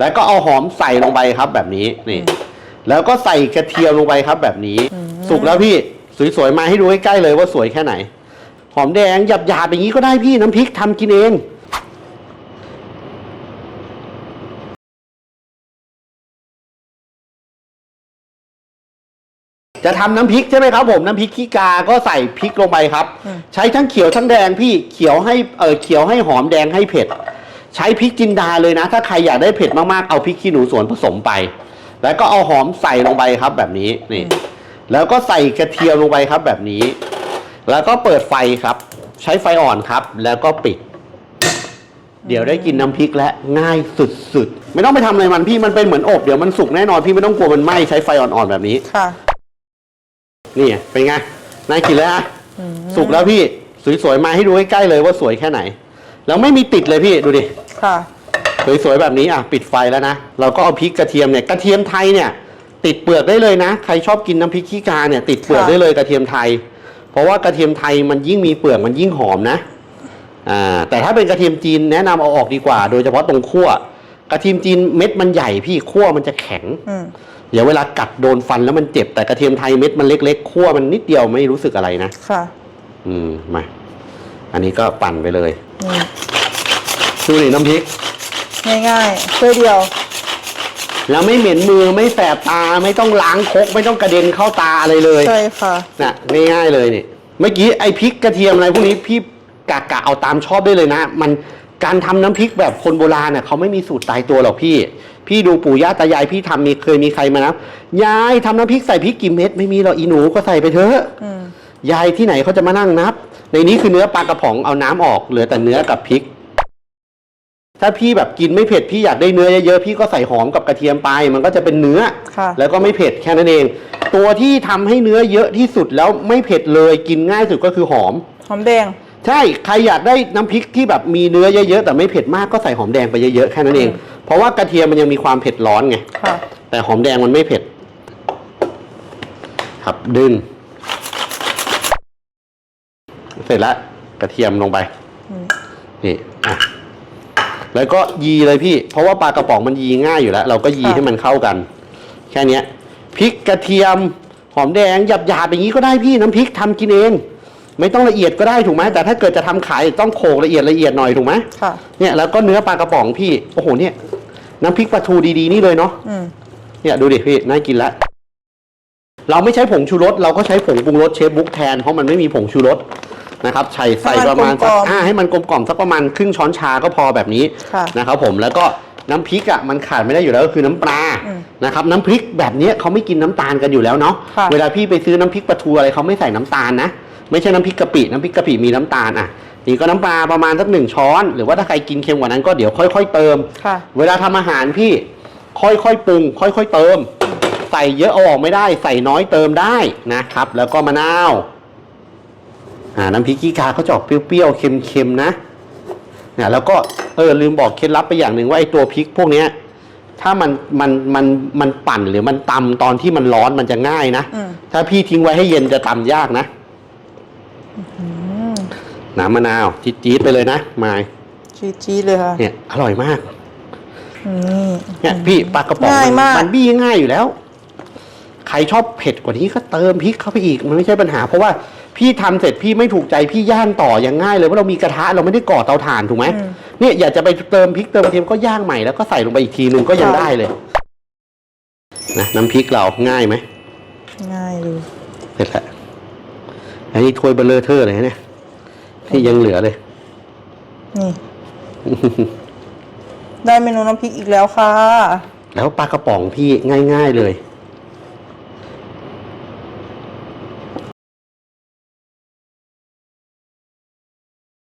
แล้วก็เอาหอมใส่ลงไปครับแบบนี้นี่ แล้วก็ใส่กระเทียมลงไปครับแบบนี้ สุกแล้วพี่สวยๆมาให้ดูใกล้ๆเลยว่าสวยแค่ไหน หอมแดงหยาบๆอย่างนี้ก็ได้พี่น้ำพริกทำกินเองจะทำน้ำพริกใช่ไหมครับผมน้ำพริกขี้กา ก็ใส่พริกลงไปครับอืมใช้ทั้งเขียวทั้งแดงพี่เขียวให้เออเขียวให้หอมแดงให้เผ็ด ใช้พริกจินดาเลยนะ ถ้าใครอยากได้เผ็ดมากๆเอาพริกขี้หนูสวนผสมไป แล้วก็เอาหอมใส่ลงไปครับแบบนี้นี่ แล้วก็ใส่กระเทียมลงไปครับแบบนี้ แล้วก็เปิดไฟครับ ใช้ไฟอ่อนครับ แล้วก็ปิด เดี๋ยวได้กินน้ำพริกและง่ายสุดๆ ไม่ต้องไปทำอะไรมันพี่มันเป็นเหมือนอบเดี๋ยวมันสุกแน่นอนพี่ไม่ต้องกลัวมันไหม้ใช้ไฟอ่อนๆแบบนี้ ค่ะ นี่เป็นไงน่ากินแล้วอะอืมสุกแล้วพี่สวยๆมาให้ดูใกล้ๆเลยว่าสวยแค่ไหน แล้วไม่มีติดเลยพี่ดูดิ ค่ะ สวยๆแบบนี้อะปิดไฟแล้วนะ เราก็เอาพริกกระเทียมเนี่ยกระเทียมไทยเนี่ย ติดเปลือกได้เลยนะ ใครชอบกินน้ำพริกขี้กาเนี่ยติดเปลือกค่ะได้เลยกระเทียมไทย เพราะว่ากระเทียมไทยมันยิ่งมีเปลือกมันยิ่งหอมนะอ่าแต่ถ้าเป็นกระเทียมจีนแนะนำเอาออกดีกว่า โดยเฉพาะตรงขั้วกระเทียมจีนเม็ดมันใหญ่พี่ขั้วมันจะแข็งอืม เดี๋ยวเวลากัดโดนฟันแล้วมันเจ็บแต่กระเทียมไทยเม็ดมันเล็กๆขั้วมันนิดเดียวไม่รู้สึกอะไรนะ ค่ะ อืมมา อันนี้ก็ปั่นไปเลย นี่ ดูนี่น้ำพริก ง่ายๆถ้วยเดียว แล้วไม่เหม็นมือไม่แสบตาไม่ต้องล้างครกไม่ต้องกระเด็นเข้าตาอะไรเลยใช่ค่ะ น่ะง่ายๆเลยนี่เมื่อกี้ไอ้พริกกระเทียมอะไรพวกนี้พี่กะกะเอาตามชอบได้เลยนะ มันการทำน้ำพริกแบบคนโบราณเน่ะเขาไม่มีสูตรตายตัวหรอกพี่ พี่ดูปู่ย่าตายายพี่ทำมีเคยมีใครมานะยายทำน้ำพริกใส่พริกกี่เม็ดไม่มีหรอกอีหนูก็ใส่ไปเถอะอืม ยายที่ไหนเขาจะมานั่งนับ ในนี้คือเนื้อปลากระป๋องเอาน้ำออกเหลือแต่เนื้อกับพริก ถ้าพี่แบบกินไม่เผ็ดพี่อยากได้เนื้อเยอะๆพี่ก็ใส่หอมกับกระเทียมไป มันก็จะเป็นเนื้อ ค่ะ แล้วก็ไม่เผ็ดแค่นั้นเอง ตัวที่ทำให้เนื้อเยอะที่สุดแล้วไม่เผ็ดเลยกินง่ายสุดก็คือหอม หอมแดง ใช่ใครอยากได้น้ำพริกที่แบบมีเนื้อเยอะๆแต่ไม่เผ็ดมากก็ใส่หอมแดงไปเยอะๆแค่นั้นเองอืมเพราะว่ากระเทียมมันยังมีความเผ็ดร้อนไง ค่ะ แต่หอมแดงมันไม่เผ็ด ครับ ดึง เสร็จแล้วกระเทียมลงไปอืมนี่ อะ แล้วก็ยีเลยพี่ เพราะว่าปลากระป๋องมันยีง่ายอยู่แล้ว เราก็ยีค่ะให้มันเข้ากัน แค่เนี้ยพริกกระเทียมหอมแดงหยาบๆอย่างนี้ก็ได้พี่น้ำพริกทำกินเอง ไม่ต้องละเอียดก็ได้ถูกไหมแต่ถ้าเกิดจะทำขายต้องโขลกละเอียดละเอียดหน่อยถูกไหมค่ะเนี่ยแล้วก็เนื้อปลากระป๋องพี่โอ้โหเนี่ย น้ำพริกปลาทูดีๆนี่เลยเนาะอืมเนี่ยดูดิพี่น่ากินแล้วเราไม่ใช้ผงชูรสเราก็ใช้ผงปรุงรสเชฟบุ๊กแทนเพราะมันไม่มีผงชูรส นะครับใส่ใส่ประมาณสักอ่าให้มันกลมกล่อมสักประมาณครึ่งช้อนชาก็พอแบบนี้ค่ะนะครับผมแล้วก็น้ำพริกอะมันขาดไม่ได้อยู่แล้วก็คือน้ำปลาอืมนะครับน้ำพริกแบบเนี้ยเขาไม่กินน้ำตาลกันอยู่แล้วเนาะค่ะเวลาพี่ไปซื้อน้ำพริกปลาทูอะไรเขาไม่ใส่น้ำตาลนะ ไม่ใช่น้ำพริกกะปิน้ำพริกกะปิมีน้ำตาลอะนี่ก็น้ำปลาประมาณสักหนึ่งช้อน หรือว่าถ้าใครกินเค็มกว่านั้นก็เดี๋ยวค่อย ๆ เติม ค่ะ เวลาทำอาหารพี่ค่อยๆปรุง ค่อย ๆ เติม ใส่เยอะเอาออกไม่ได้ ใส่น้อยเติมได้นะครับ แล้วก็มะนาวอ่า น้ำพริกขี้กาเขาจะออกเปรี้ยวๆ เค็มๆ นะเนี่ยแล้วก็เออลืมบอกเคล็ดลับไปอย่างหนึ่งว่าไอ้ตัวพริกพวกเนี้ยถ้ามันมันมันมันปั่นหรือมันตำตอนที่มันร้อนมันจะง่ายนะอืมถ้าพี่ทิ้งไว้ให้เย็นจะตำยากนะอืมน้ำมะนาวจี๊ดๆไปเลยนะมายจี๊ดๆเลยค่ะเนี่ยอร่อยมากอืมเนี่ยพี่ปลากระป๋องง่ายมากนบี้ง่ายอยู่แล้ว ใครชอบเผ็ดกว่านี้ก็เติมพริกเข้าไปอีกมันไม่ใช่ปัญหาเพราะว่า พี่ทำเสร็จพี่ไม่ถูกใจพี่ย่างต่ออย่างง่ายเลยเพราะเรามีกระทะเราไม่ได้ก่อเตาถ่านถูกไหมอืมเนี่ยอยากจะไปเติมพริกเติมกระเทียมก็ย่างใหม่แล้วก็ใส่ลงไปอีกทีหนึ่งก็ยังค่ะได้เลยนะน้ำพริกเราง่ายไหมง่ายเลยเสร็จแล้วอันนี้ถ้วยเบลเลอร์เทอร์เลยนะเนี่ยที่ยังเหลือเลยนี่ได้เมนูน้ำพริกอีกแล้วค่ะ แล้วปลากระป๋องพี่ง่าย ๆเลย